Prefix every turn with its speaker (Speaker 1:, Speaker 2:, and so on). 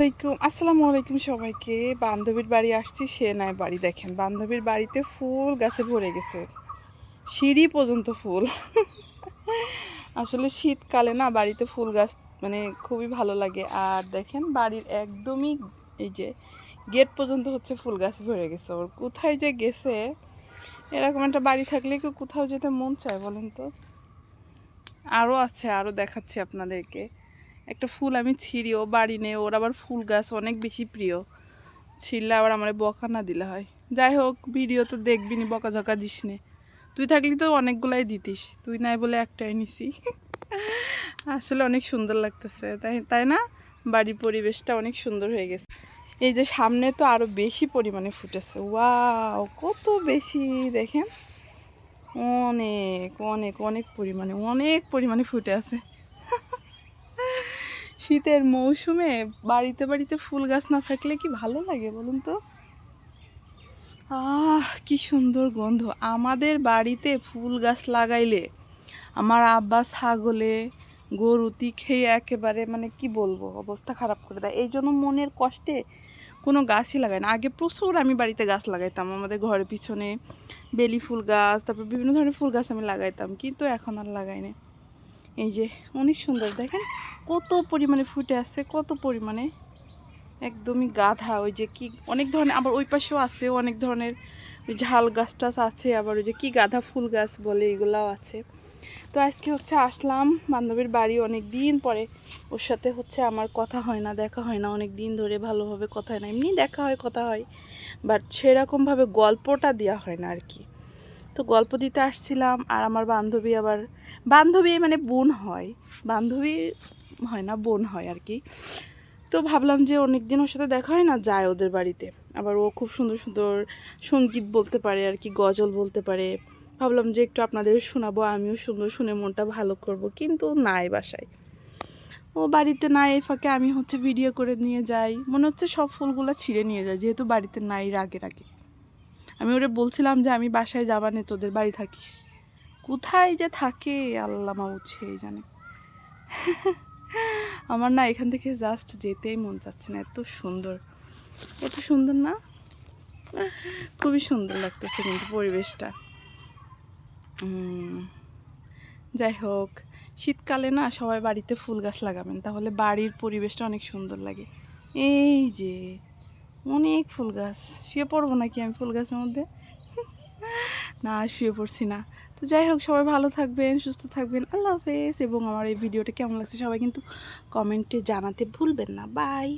Speaker 1: আলাইকুম। আসসালামু আলাইকুম সবাইকে। বান্ধবীর বাড়ি আসছি, সে নাই বাড়ি, দেখেন। বান্ধবীর বাড়িতে ফুল গাছে ভরে গেছে। সিঁড়ি পর্যন্ত ফুল। আসলে শীতকালে না বাড়িতে ফুল গাছ মানে খুবই ভালো লাগে। আর দেখেন বাড়ির একদমই এই যে গেট পর্যন্ত হচ্ছে ফুল গাছে ভরে গেছে। ওর কোথায় যে গেছে? এরকম একটা বাড়ি থাকলে কি কোথাও যেতে মন চায় বলেন তো? আরও আছে আরও দেখাচ্ছি আপনাদেরকে। একটা ফুল আমি ছিঁড়ি ও বাড়ি নেই ওর আবার ফুল গাছ অনেক বেশি প্রিয়। ছিঁড়লে আবার আমার বকা না দিলে হয়। যাই হোক, ভিডিও তো দেখবি নি বকা ঝকা দিস নে। তুই থাকলি তো অনেকগুলাই দিতিস। তুই নাই বলে একটাই নিছি। আসলে অনেক সুন্দর লাগতেছে, তাই তাই না? বাড়ির পরিবেশটা অনেক সুন্দর হয়ে গেছে। এই যে সামনে তো আরও বেশি পরিমাণে ফুটেছে। ওয়াও, কত বেশি দেখেন। অনেক অনেক অনেক পরিমাণে অনেক পরিমাণে ফুটে আছে। শীতের মৌসুমে বাড়িতে বাড়িতে ফুল গাছ না থাকলে কি ভালো লাগে বলুন তো? আহ, কি সুন্দর গন্ধ। আমাদের বাড়িতে ফুল গাছ লাগাইলে আমার আব্বা ছাগলে গরুতি খেয়ে একেবারে মানে কি বলব, অবস্থা খারাপ করে দেয়। এই জন্য মনের কষ্টে কোনো গাছই লাগাই না। আগে প্রচুর আমি বাড়িতে গাছ লাগাইতাম। আমাদের ঘরের পিছনে বেলি ফুল গাছ, তারপর বিভিন্ন ধরনের ফুল গাছ আমি লাগাইতাম। কিন্তু এখন আর লাগাই না এই যে, অনেক সুন্দর, দেখেন। কত পরিমাণে ফুটে আছে, কত পরিমাণে? একদমই গাধা, ওই যে কি, অনেক ধরনের, আবার ওই পাশেও আছে, অনেক ধরনের ঝাল গাছ টাছ আছে, আবার ওই যে কি গাধা ফুল গাছ বলে, এগুলাও আছে। তো আজকে হচ্ছে আসলাম বান্ধবীর বাড়ি অনেক দিন পরে, ওর সাথে হচ্ছে আমার কথা হয় না, দেখা হয় না, অনেক দিন ধরে ভালোভাবে কথা হয় না, এমনি দেখা হয়, কথা হয় বাট সেরকমভাবে গল্পটা দেওয়া হয় না আর কি। তো গল্প দিতে আসছিলাম, আর আমার বান্ধবী আবার, বান্ধবী মানে বোন হয়, বান্ধবী হয় না, বোন হয় আর কি। তো ভাবলাম যে অনেক দিন ওর সাথে দেখা হয় না, যায় ওদের বাড়িতে। আবার ও খুব সুন্দর সুন্দর সংগীত বলতে পারে আর কি, গজল বলতে পারে। ভাবলাম যে একটু আপনাদের শোনাবো, আমিও সুন্দর শুনে মনটা ভালো করব, কিন্তু নাই বাসায়। ও বাড়িতে নাই, এই ফাঁকে আমি হচ্ছে ভিডিও করে নিয়ে যাই। মনে হচ্ছে সব ফুলগুলো ছিঁড়ে নিয়ে যায়, যেহেতু বাড়িতে নাই রাগে রাগে। আমি ওরে বলছিলাম যে, আমি বাসায় যাবা নে, তোদের বাড়ি থাকিস। কোথায় যে থাকে, আল্লাহ মাউছে জানে। আমার না এখান থেকে জাস্ট যেতেই মন চাচ্ছে না, এত সুন্দর। এত সুন্দর না? খুবই সুন্দর লাগতেছে কিন্তু পরিবেশটা। যাই হোক, শীতকালে না সবাই বাড়িতে ফুল গাছ লাগাবেন, তাহলে বাড়ির পরিবেশটা অনেক সুন্দর লাগে। এই যে, অনেক ফুল গাছ। শুয়ে পড়ব নাকি আমি ফুল গাছের মধ্যে? না, শুয়ে পড়ছি না। তো যাই হোক, সবাই ভালো থাকবেন, সুস্থ থাকবেন। আল্লাহ হাফেজ। এবং আমার এই ভিডিওটা কেমন লাগছে সবাই কিন্তু কমেন্টে জানাতে ভুলবেন না। বাই